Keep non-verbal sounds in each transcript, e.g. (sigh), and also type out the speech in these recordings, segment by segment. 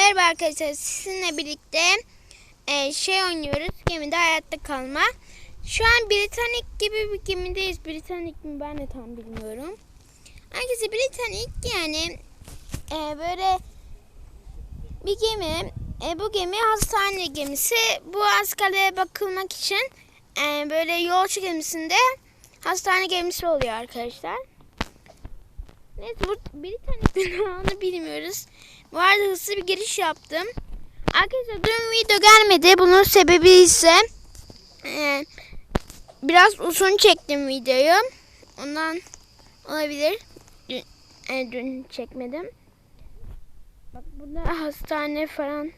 Merhaba arkadaşlar sizinle birlikte e, şey oynuyoruz gemide hayatta kalma. Şu an Britannic gibi bir gemideyiz. Britannic mi ben de tam bilmiyorum. Herkese Britannic yani e, böyle bir gemi. E, bu gemi hastane gemisi. Bu askerlere bakılmak için e, böyle yolcu gemisinde hastane gemisi oluyor arkadaşlar. Neyse bu Britannic'in onu bilmiyoruz. Bu arada hızlı bir giriş yaptım. Arkadaşlar dün video gelmedi. Bunun sebebi ise e, biraz uzun çektim videoyu. Ondan olabilir. Dün, e, dün çekmedim. Bak burada hastane falan.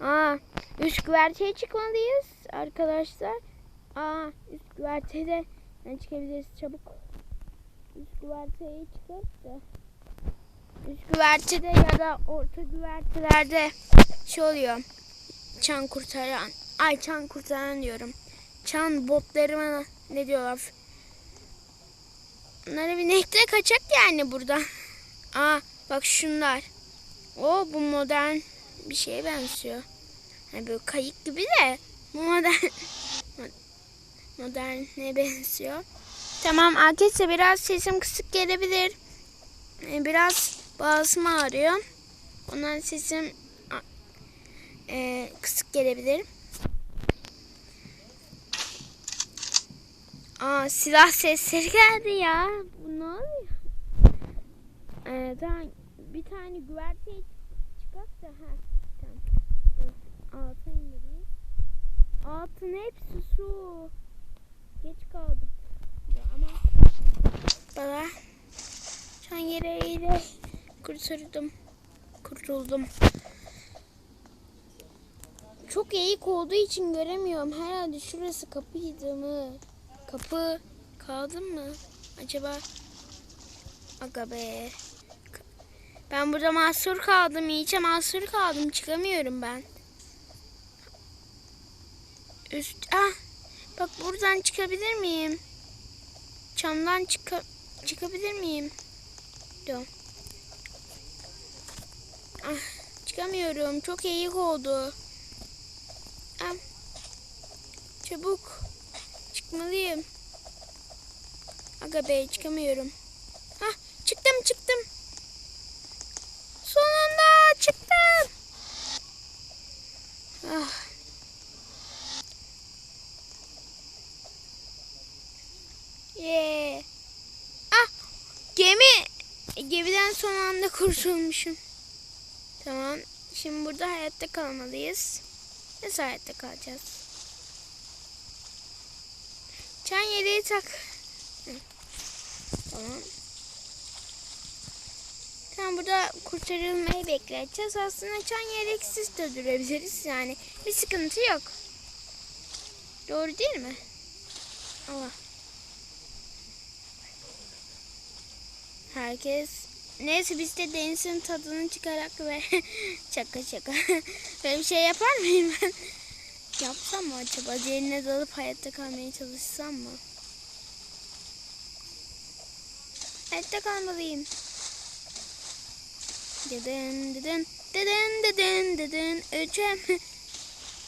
Aa, üst güverteye çıkmalıyız arkadaşlar. Aa, üst güvertede yani çıkabiliriz çabuk. Üst güverteye çıkıp da üst güvertede ya da orta güvertelerde şey oluyor. Çan kurtaran. Ay çan kurtaran diyorum. Çan botlarıma ne diyorlar? Bunlara bir nekle kaçak yani burada. (laughs) Aa bak şunlar. O bu modern bir şeye benziyor. Hani böyle kayık gibi de bu modern (laughs) modern ne benziyor. Tamam arkadaşlar biraz sesim kısık gelebilir. Ee, Biraz boğazım ağrıyor. Ondan sesim e, kısık gelebilir. Aa silah sesleri geldi ya. Bu ne oluyor? Ee, bir tane güverteye çıkak da ha. Tamam. Alta. Altın hepsi su. Geç kaldık. Ya ama bana şu an yere ile kurtuldum. Kurtuldum. Çok eğik olduğu için göremiyorum. Herhalde şurası kapıydı mı? Kapı kaldı mı? Acaba? Aga be. Ben burada mahsur kaldım. İyice mahsur kaldım. Çıkamıyorum ben. Üst... Ah! Bak buradan çıkabilir miyim? Çamdan çıka çıkabilir miyim? Dur. Ah, çıkamıyorum. Çok eğik oldu. Ah. Çabuk. Çıkmalıyım. Aga be çıkamıyorum. Hah çıktım çıktım. Sonunda çıktım. Ah. Yeah. Ah gemi gemiden son anda kurtulmuşum. Tamam. Şimdi burada hayatta kalmalıyız. Nasıl hayatta kalacağız? Çan yeleği tak. Tamam. Tamam burada kurtarılmayı bekleyeceğiz. Aslında çan yeleksiz de durabiliriz. Yani bir sıkıntı yok. Doğru değil mi? Allah. Herkes neyse biz de denizin tadını çıkarak ve (laughs) şaka şaka (laughs) böyle bir şey yapar mıyım ben? (laughs) Yapsam mı acaba? Derine dalıp hayatta kalmaya çalışsam mı? Hayatta kalmalıyım. Dıdın dıdın dıdın dıdın dıdın ölçem.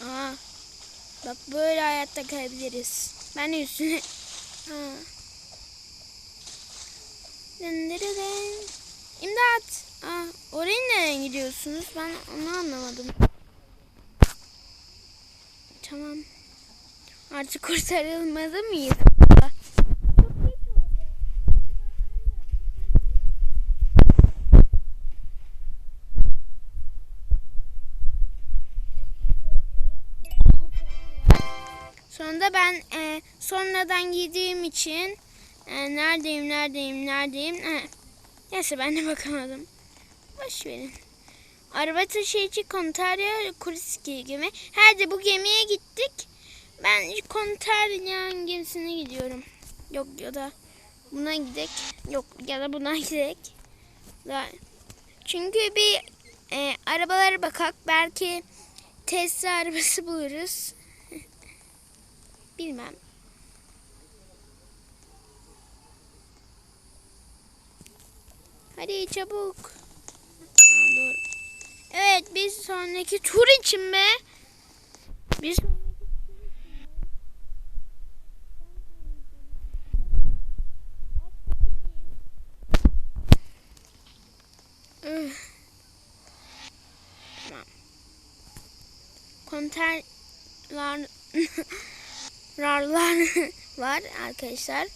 Aa, bak böyle hayatta kalabiliriz. Ben de üstüne... Aa. Dın dırı dın. İmdat. Aa, oraya nereye gidiyorsunuz? Ben onu anlamadım. Tamam. Artık kurtarılmadı mıyız? Sonunda ben e, sonradan yediğim için e, neredeyim neredeyim neredeyim e, neyse ben de bakamadım. Boş verin. Araba taşıyıcı Kontarya Kuriski gemi. Hadi bu gemiye gittik. Ben Kontarya gemisine gidiyorum. Yok ya da buna gidek. Yok ya da buna (laughs) gidek. Da. Çünkü bir e, arabalara bakak. Belki Tesla arabası buluruz. (laughs) Bilmem. Hadi çabuk. Evet bir sonraki tur için mi? Tamam. Konterler (laughs) rarlar (laughs) var arkadaşlar.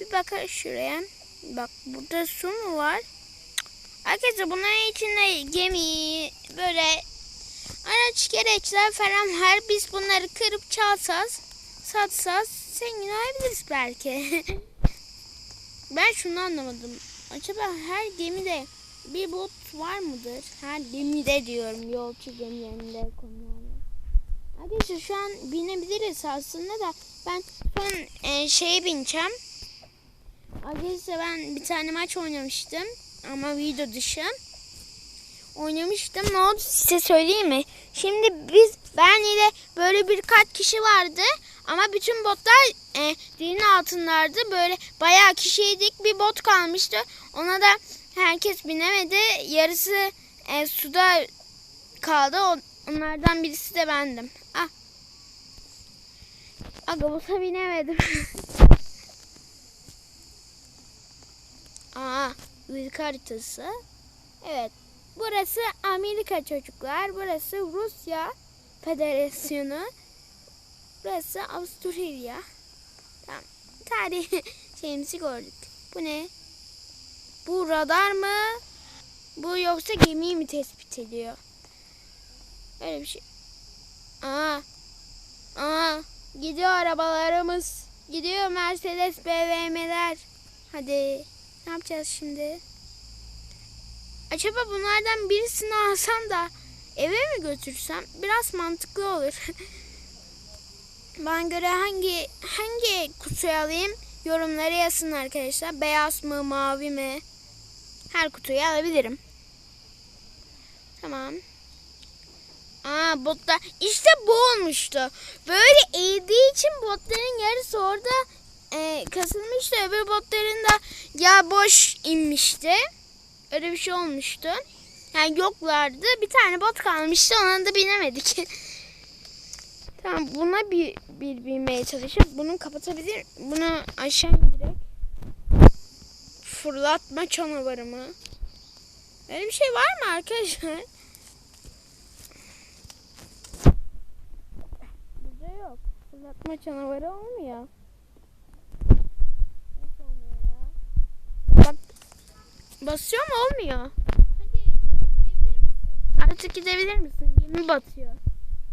Bir bakar şuraya. Bak burada su mu var? Arkadaşlar bunların içinde gemi böyle araç gereçler falan var. Biz bunları kırıp çalsaz, satsaz zengin olabiliriz belki. (laughs) ben şunu anlamadım. Acaba her gemide bir bot var mıdır? Her gemide diyorum yolcu gemilerinde konularda. Arkadaşlar şu an binebiliriz aslında da ben son e, şeye bineceğim. Arkadaşlar ben bir tane maç oynamıştım ama video dışı oynamıştım. Ne oldu size söyleyeyim mi? Şimdi biz ben ile böyle birkaç kişi vardı ama bütün botlar e, dilin altınlardı. Böyle bayağı kişiydik. Bir bot kalmıştı. Ona da herkes binemedi. Yarısı e, suda kaldı. Onlardan birisi de bendim. Ah. Aga bota binemedim. (laughs) Aa, ülke haritası. Evet. Burası Amerika çocuklar. Burası Rusya Federasyonu. Burası Avusturya. Tamam. Tarih (laughs) şeyimizi gördük. Bu ne? Bu radar mı? Bu yoksa gemiyi mi tespit ediyor? Öyle bir şey. Aa. Aa. Gidiyor arabalarımız. Gidiyor Mercedes BMW'ler. Hadi. Ne yapacağız şimdi? Acaba bunlardan birisini alsam da eve mi götürsem biraz mantıklı olur. (laughs) ben göre hangi hangi kutuyu alayım yorumlara yazın arkadaşlar. Beyaz mı mavi mi? Her kutuyu alabilirim. Tamam. Aa botlar işte bu olmuştu. Böyle eğdiği için botların yarısı orada e, kasılmıştı. Öbür botların da ya boş inmişti. Öyle bir şey olmuştu. Yani yoklardı. Bir tane bot kalmıştı. Ona da binemedik. (laughs) tamam buna bir, bir binmeye çalışıp bunu kapatabilir. Bunu aşağı indirek. Fırlatma canavarı mı? Öyle bir şey var mı arkadaşlar? (laughs) Burada yok. Fırlatma canavarı olmuyor. Nasıl olmuyor ya? Bak basıyor mu olmuyor? Hadi gidebilir misin? Artık gidebilir misin? Gemi batıyor.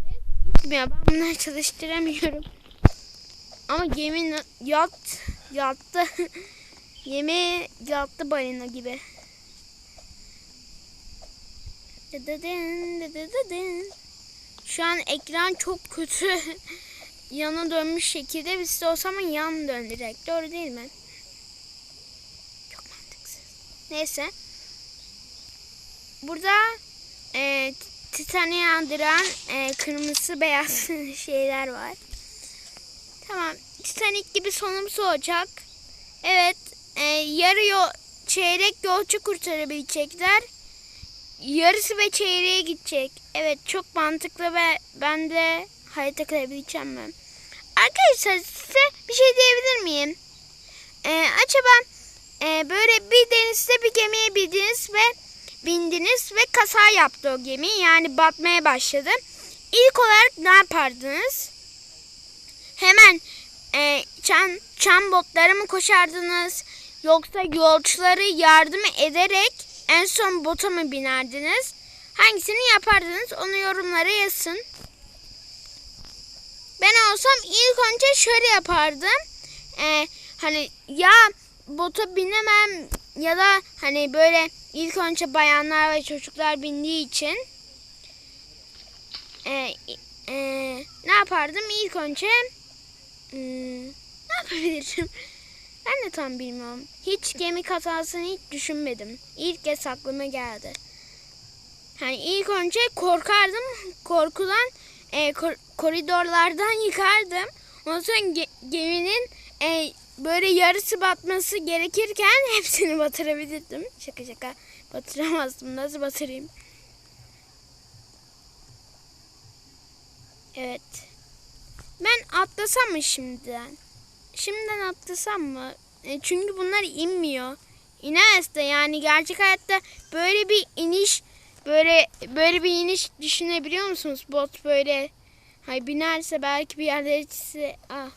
Neyse gitmiyor. Ben bunları çalıştıramıyorum. Ama gemi yat yattı. (laughs) Gemi yattı balina gibi. Şu an ekran çok kötü. (laughs) Yana dönmüş şekilde biz de olsam yan döndürek. Doğru değil mi? Neyse. Burada e, Titanic'i andıran e, kırmızı beyaz (laughs) şeyler var. Tamam. Titanic gibi sonumuz olacak. Evet. E, yarı yol, çeyrek yolcu kurtarabilecekler. Yarısı ve çeyreğe gidecek. Evet çok mantıklı ve ben de hayata kalabileceğim ben. Arkadaşlar size bir şey diyebilir miyim? Ee, acaba e, böyle bir denizde bir gemiye bindiniz ve bindiniz ve kaza yaptı o gemi. Yani batmaya başladı. İlk olarak ne yapardınız? Hemen e, çan, çan botlara mı koşardınız? Yoksa yolcuları yardım ederek en son bota mı binerdiniz? Hangisini yapardınız? Onu yorumlara yazın. Ben olsam ilk önce şöyle yapardım. Ee, hani ya bota binemem ya da hani böyle ilk önce bayanlar ve çocuklar bindiği için e, e, ne yapardım? İlk önce hmm, ne yapabilirim? (laughs) Ben de tam bilmiyorum. Hiç gemi kazasını hiç düşünmedim. İlk kez aklıma geldi. Hani ilk önce korkardım. Korkudan e, kor- koridorlardan (laughs) yıkardım. Ondan sonra ge- geminin e, böyle yarısı batması gerekirken (laughs) hepsini batırabilirdim. Şaka şaka batıramazdım. Nasıl batırayım? Evet. Ben atlasam mı şimdiden? Şimdiden atlasam mı? E, çünkü bunlar inmiyor. İnemez de yani gerçek hayatta böyle bir iniş böyle böyle bir iniş düşünebiliyor musunuz? Bot böyle hay binerse belki bir yerde ah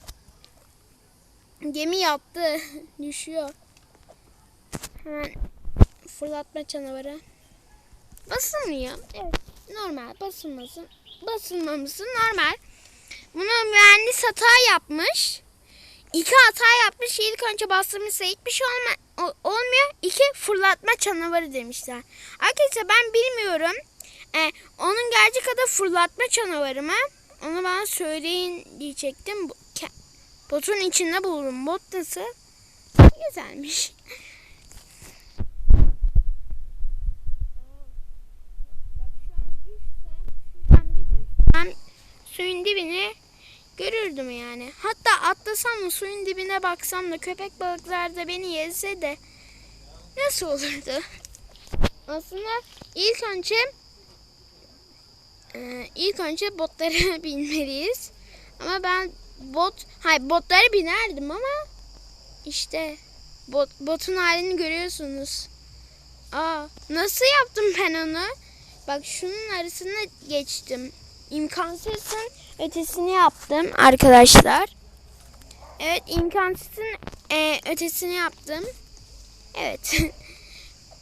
Gemi yattı. (laughs) Düşüyor. Hemen fırlatma canavarı. Basılmıyor. Evet. Normal. Basılmasın. Basılmaması normal. Bunu mühendis hata yapmış. İki hata yapmış. İlk önce bastırmışsa hiçbir şey olma, olmuyor. İki fırlatma canavarı demişler. Arkadaşlar ben bilmiyorum. Ee, onun gerçek adı fırlatma canavarı mı? Onu bana söyleyin diyecektim. Bu- Botun içinde bulurum. Bot nasıl? Güzelmiş. Ben suyun dibini görürdüm yani. Hatta atlasam da suyun dibine baksam da köpek balıklar da beni yese de nasıl olurdu? Aslında ilk önce e, ilk önce botlara (laughs) binmeliyiz. Ama ben bot, hayır botlara binerdim ama işte bot, botun halini görüyorsunuz. Aa, nasıl yaptım ben onu? Bak şunun arasına geçtim. İmkansızın ötesini yaptım arkadaşlar. Evet imkansızın e, ötesini yaptım. Evet. (laughs)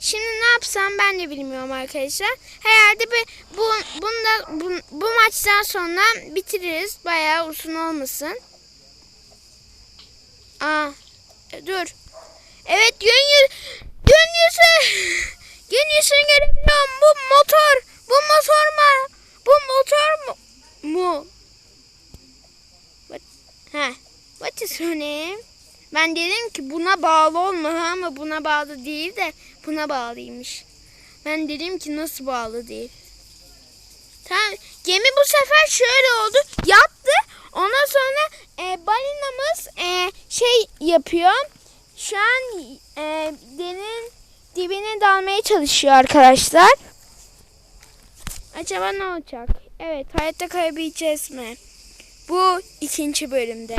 Şimdi ne yapsam ben de bilmiyorum arkadaşlar. Herhalde bir, bu, bunda, bu, bu maçtan sonra bitiririz. Bayağı uzun olmasın. Aa, e, dur. Evet gün yüz, gün yüzü. Gün yüzünü görebiliyorum. Bu motor. Bu motor mu? Bu motor mu? Mu? What? Ha. What is her name? Ben dedim ki buna bağlı olmalı ama buna bağlı değil de buna bağlıymış. Ben dedim ki nasıl bağlı değil. Tamam. Gemi bu sefer şöyle oldu. Yattı. Ondan sonra e, balinamız e, şey yapıyor. Şu an e, derin dibine dalmaya çalışıyor arkadaşlar. Acaba ne olacak? Evet hayatta kayabileceğiz mi? Bu ikinci bölümde.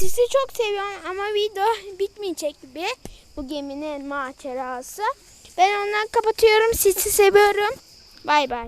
Sizi çok seviyorum ama video (laughs) bitmeyecek gibi bu geminin macerası. Ben ondan kapatıyorum. Sizi seviyorum. Bay bay.